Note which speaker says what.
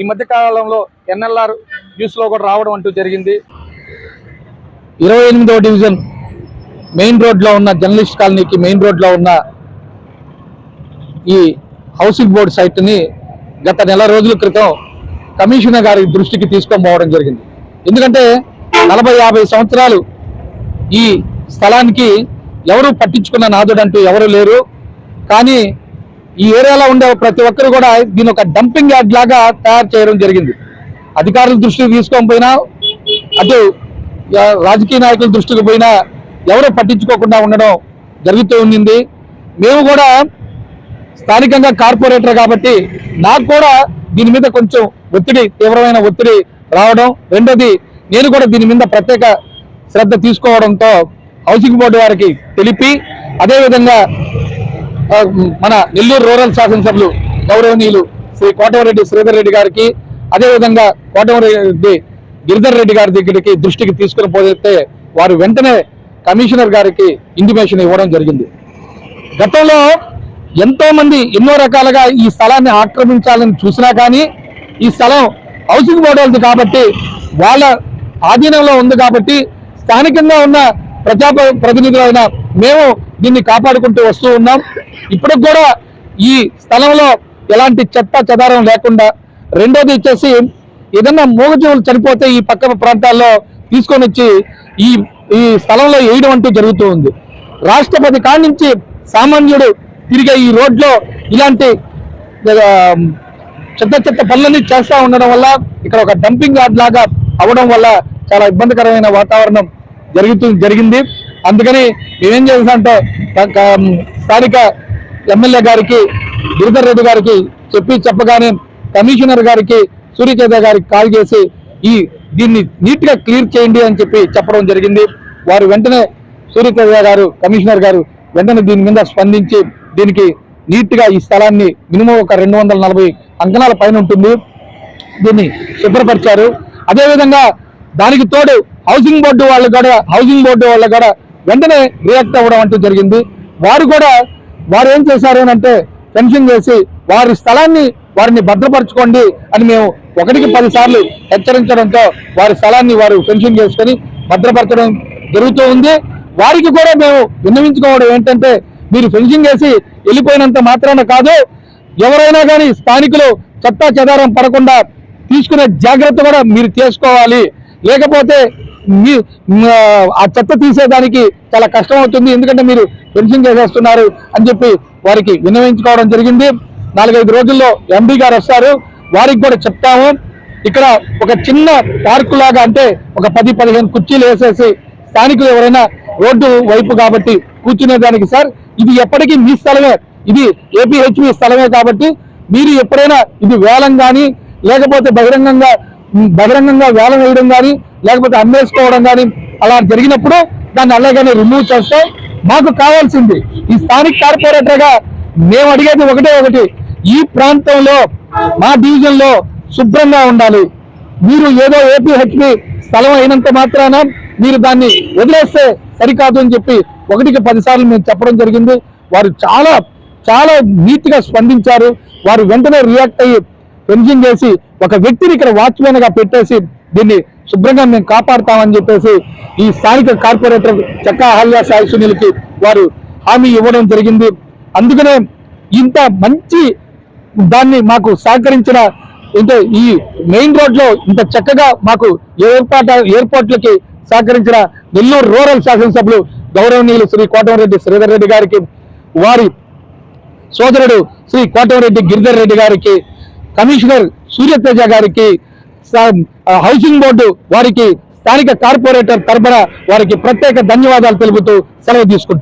Speaker 1: ఈ మధ్య కాలంలో ఎన్ఎల్ఆర్ న్యూస్లో కూడా రావడం అంటూ జరిగింది. ఇరవై ఎనిమిదవ డివిజన్ మెయిన్ రోడ్లో ఉన్న జర్నలిస్ట్ కాలనీకి మెయిన్ రోడ్లో ఉన్న ఈ హౌసింగ్ బోర్డు సైట్ని గత నెల రోజుల క్రితం కమిషనర్ గారి దృష్టికి తీసుకొని పోవడం జరిగింది. ఎందుకంటే నలభై యాభై సంవత్సరాలు ఈ స్థలానికి ఎవరు పట్టించుకున్న నాదుడు అంటూ ఎవరు లేరు. కానీ ఈ ఏరియాలో ఉండే ప్రతి ఒక్కరు కూడా దీని ఒక డంపింగ్ యార్డ్ లాగా తయారు చేయడం జరిగింది. అధికారుల దృష్టికి తీసుకోకపోయినా అటు రాజకీయ నాయకుల దృష్టికి పోయినా ఎవరు పట్టించుకోకుండా ఉండడం జరుగుతూ ఉండింది. మేము కూడా స్థానికంగా కార్పొరేటర్ కాబట్టి నాకు కూడా దీని మీద కొంచెం ఒత్తిడి తీవ్రమైన ఒత్తిడి రావడం. రెండోది నేను కూడా దీని మీద ప్రత్యేక శ్రద్ధ తీసుకోవడంతో హౌసింగ్ బోర్డు వారికి తెలిపి అదేవిధంగా మన నెల్లూరు రూరల్ శాసనసభ్యులు గౌరవనీయులు శ్రీ కోటమరెడ్డి శ్రీధర్ రెడ్డి గారికి అదేవిధంగా కోటమరెడ్డి గిరిధర్ రెడ్డి గారి దగ్గరికి దృష్టికి తీసుకుని పోతే వారు వెంటనే కమిషనర్ గారికి ఇంటిమేషన్ ఇవ్వడం జరిగింది. గతంలో ఎంతో మంది ఎన్నో రకాలుగా ఈ స్థలాన్ని ఆక్రమించాలని చూసినా కానీ ఈ స్థలం హౌసింగ్ బోర్డు వాళ్ళది కాబట్టి వాళ్ళ ఆధీనంలో ఉంది కాబట్టి స్థానికంగా ఉన్న ప్రజా ప్రతినిధులైన మేము దీన్ని కాపాడుకుంటూ వస్తూ ఉన్నాం. ఇప్పటికి కూడా ఈ స్థలంలో ఎలాంటి చెత్త చెదారం లేకుండా రెండోది వచ్చేసి ఏదన్నా మూగజీవులు చనిపోతే ఈ పక్క ప్రాంతాల్లో తీసుకొని వచ్చి ఈ ఈ స్థలంలో వేయడం అంటూ జరుగుతూ ఉంది. రాష్ట్రపతి కాడి నుంచి సామాన్యుడు తిరిగే ఈ రోడ్లో ఇలాంటి చెత్త చెత్త పనులన్నీ చేస్తూ ఉండడం వల్ల ఇక్కడ ఒక డంపింగ్ యార్డ్ లాగా అవ్వడం వల్ల చాలా ఇబ్బందికరమైన వాతావరణం జరుగుతూ జరిగింది. అందుకని మేమేం చేసామంటే స్థానిక ఎమ్మెల్యే గారికి గిరిధర్ రెడ్డి గారికి చెప్పి చెప్పగానే కమిషనర్ గారికి సూర్యచేత గారికి కాల్ చేసి ఈ దీన్ని నీట్గా క్లియర్ చేయండి అని చెప్పి చెప్పడం జరిగింది. వారు వెంటనే సూర్యచేత గారు కమిషనర్ గారు వెంటనే దీని మీద స్పందించి దీనికి నీట్గా ఈ స్థలాన్ని మినిమం ఒక రెండు వందల నలభై అంకణాల పైన ఉంటుంది. దీన్ని శుభ్రపరిచారు. అదేవిధంగా దానికి తోడు హౌసింగ్ బోర్డు వాళ్ళు కూడా హౌసింగ్ బోర్డు వాళ్ళు కూడా వెంటనే రియాక్ట్ అవ్వడం అంటూ జరిగింది. వారు కూడా వారు ఏం చేశారు అని అంటే ఫెన్సింగ్ చేసి వారి స్థలాన్ని వారిని భద్రపరచుకోండి అని మేము ఒకటికి పదిసార్లు హెచ్చరించడంతో వారి స్థలాన్ని వారు ఫెన్సింగ్ చేసుకొని భద్రపరచడం జరుగుతూ ఉంది. వారికి కూడా మేము విన్నవించుకోవడం ఏంటంటే మీరు ఫెన్సింగ్ చేసి వెళ్ళిపోయినంత మాత్రాన కాదు ఎవరైనా కానీ స్థానికులు చెత్తా చెదారం పడకుండా తీసుకునే జాగ్రత్త కూడా మీరు చేసుకోవాలి. లేకపోతే ఆ చెత్త తీసేదానికి చాలా కష్టం అవుతుంది. ఎందుకంటే మీరు పెన్షన్ చేసేస్తున్నారు అని చెప్పి వారికి విన్నవించుకోవడం జరిగింది. నాలుగైదు రోజుల్లో ఎంపీ గారు వస్తారు. వారికి కూడా చెప్తాము. ఇక్కడ ఒక చిన్న పార్కు లాగా అంటే ఒక పది పదిహేను కుర్చీలు వేసేసి స్థానికులు ఎవరైనా రోడ్డు వైపు కాబట్టి కూర్చునేదానికి సార్ ఇది ఎప్పటికీ మీ స్థలమే. ఇది ఏపీహెచ్పి స్థలమే కాబట్టి మీరు ఎప్పుడైనా ఇది వేలం కానీ లేకపోతే బహిరంగంగా బహిరంగంగా వేలం వేయడం కానీ లేకపోతే అమ్మేసుకోవడం కానీ అలా జరిగినప్పుడు దాన్ని అలాగనే రిమూవ్ చేస్తే. మాకు కావాల్సింది ఈ స్థానిక కార్పొరేటర్గా మేము అడిగేది ఒకటే ఒకటి. ఈ ప్రాంతంలో మా డివిజన్లో శుభ్రంగా ఉండాలి. మీరు ఏదో ఏపీహెచ్పి స్థలం అయినంత మాత్రాన మీరు దాన్ని వదిలేస్తే సరికాదు అని చెప్పి ఒకటికి పదిసార్లు మేము చెప్పడం జరిగింది. వారు చాలా చాలా నీట్గా స్పందించారు. వారు వెంటనే రియాక్ట్ అయ్యి ఫెన్సింగ్ చేసి ఒక వ్యక్తిని ఇక్కడ వాచ్మెన్గా పెట్టేసి దీన్ని శుభ్రంగా మేము కాపాడుతామని చెప్పేసి ఈ స్థానిక కార్పొరేటర్ చక్కా అహల్య సాయి సునీల్కి వారు హామీ ఇవ్వడం జరిగింది. అందుకనే ఇంత మంచి దాన్ని మాకు సహకరించిన అంటే ఈ మెయిన్ రోడ్లో ఇంత చక్కగా మాకు ఏర్పాటు ఏర్పాట్లకి సహకరించిన నెల్లూరు రూరల్ శాసనసభ్యులు గౌరవనీయులు శ్రీ కోటమరెడ్డి శ్రీధర్ రెడ్డి గారికి వారి సోదరుడు శ్రీ కోటమరెడ్డి గిరిధర్ రెడ్డి గారికి కమిషనర్ సూర్యతేజ గారికి హౌసింగ్ బోర్డు వారికి స్థానిక కార్పొరేటర్ తరఫున వారికి ప్రత్యేక ధన్యవాదాలు తెలుపుతూ సెలవు తీసుకుంటారు